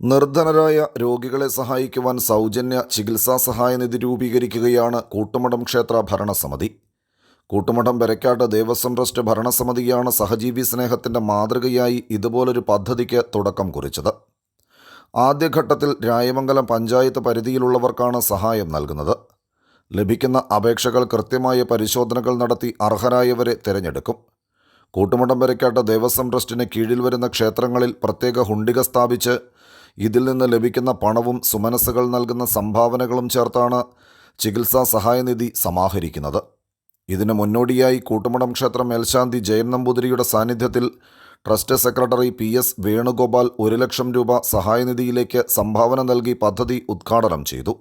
നിർധനരായ രോഗികളെ സഹായിക്കുവാൻ സൗജന്യ ചികിത്സാ സഹായ നിധി രൂപീകരിക്കുകയാണ് കൂട്ടുമഠം ക്ഷേത്ര ഭരണസമിതി. കൂട്ടുമഠം പെരക്കാട്ട് ദേവസ്വം ട്രസ്റ്റ് ഭരണസമിതിയാണ് സഹജീവി സ്നേഹത്തിന്റെ മാതൃകയായി ഇതുപോലൊരു പദ്ധതിക്ക് തുടക്കം കുറിച്ചത്. ആദ്യഘട്ടത്തിൽ രായമംഗലം പഞ്ചായത്ത് പരിധിയിലുള്ളവർക്കാണ് സഹായം നൽകുന്നത്. ലഭിക്കുന്ന അപേക്ഷകൾ കൃത്യമായ പരിശോധനകൾ നടത്തി അർഹരായവരെ തിരഞ്ഞെടുക്കും. കൂട്ടുമഠം പെരക്കാട്ട് ദേവസ്വം ട്രസ്റ്റിന് കീഴിൽ വരുന്ന ക്ഷേത്രങ്ങളിൽ പ്രത്യേക ഹുണ്ടിക സ്ഥാപിച്ച് ഇതിൽ നിന്ന് ലഭിക്കുന്ന പണവും സുമനസ്സുകൾ നൽകുന്ന സംഭാവനകളും ചേർത്താണ് ചികിത്സാ സഹായനിധി സമാഹരിക്കുന്നത്. ഇതിന് മുന്നോടിയായി കൂട്ടുമടം ക്ഷേത്രം മേൽശാന്തി ജയൻ നമ്പൂതിരിയുടെ സാന്നിധ്യത്തിൽ trust secretary P S Venugopal ഒരു ലക്ഷം രൂപ സഹായനിധിയിലേക്ക് സംഭാവന നൽകി പദ്ധതി ഉദ്ഘാടനം ചെയ്തു.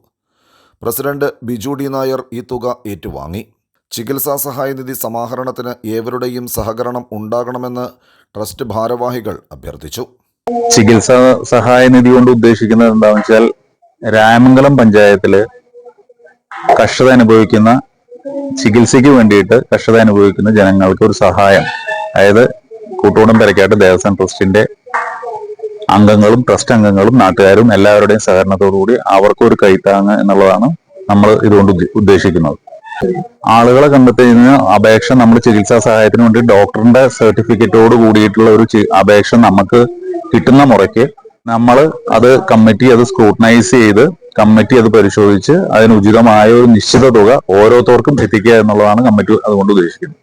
പ്രസിഡന്റ് ബിജു ഡി നായർ ഈ തുക ഏറ്റുവാങ്ങി. ചികിത്സാ സഹായനിധി സമാഹരണത്തിന് ഏവരുടെയും സഹകരണം ഉണ്ടാകണമെന്ന് ട്രസ്റ്റ് ഭാരവാഹികൾ അഭ്യർത്ഥിച്ചു. ചികിത്സാ സഹായ നിധി കൊണ്ട് ഉദ്ദേശിക്കുന്നത് എന്താണെന്ന് വെച്ചാൽ രാമംഗലം പഞ്ചായത്തിൽ കഷ്ടത അനുഭവിക്കുന്ന ചികിത്സയ്ക്ക് വേണ്ടിയിട്ട് കഷ്ടത അനുഭവിക്കുന്ന ജനങ്ങൾക്ക് ഒരു സഹായം. അതായത് കൂട്ടുകൂടം പെരക്കാട്ട് ദേവസ്വം ട്രസ്റ്റിന്റെ അംഗങ്ങളും ട്രസ്റ്റ് അംഗങ്ങളും നാട്ടുകാരും എല്ലാവരുടെയും സഹകരണത്തോടു കൂടി അവർക്കൊരു കൈത്താങ് എന്നുള്ളതാണ് നമ്മൾ ഇതുകൊണ്ട് ഉദ്ദേശിക്കുന്നത്. ആളുകളെ കണ്ടെത്തുന്ന അപേക്ഷ നമ്മൾ ചികിത്സാ സഹായത്തിന് വേണ്ടി ഡോക്ടറിന്റെ സർട്ടിഫിക്കറ്റോട് കൂടിയിട്ടുള്ള ഒരു അപേക്ഷ നമുക്ക് കിട്ടുന്ന മുറയ്ക്ക് നമ്മൾ അത് കമ്മിറ്റി അത് സ്ക്രൂട്ടനൈസ് ചെയ്ത് കമ്മിറ്റി അത് പരിശോധിച്ച് അതിന് ഉചിതമായ ഒരു നിശ്ചിത തുക ഓരോരുത്തർക്കും എത്തിക്കുക എന്നുള്ളതാണ് കമ്മിറ്റി അതുകൊണ്ട് ഉദ്ദേശിക്കുന്നത്.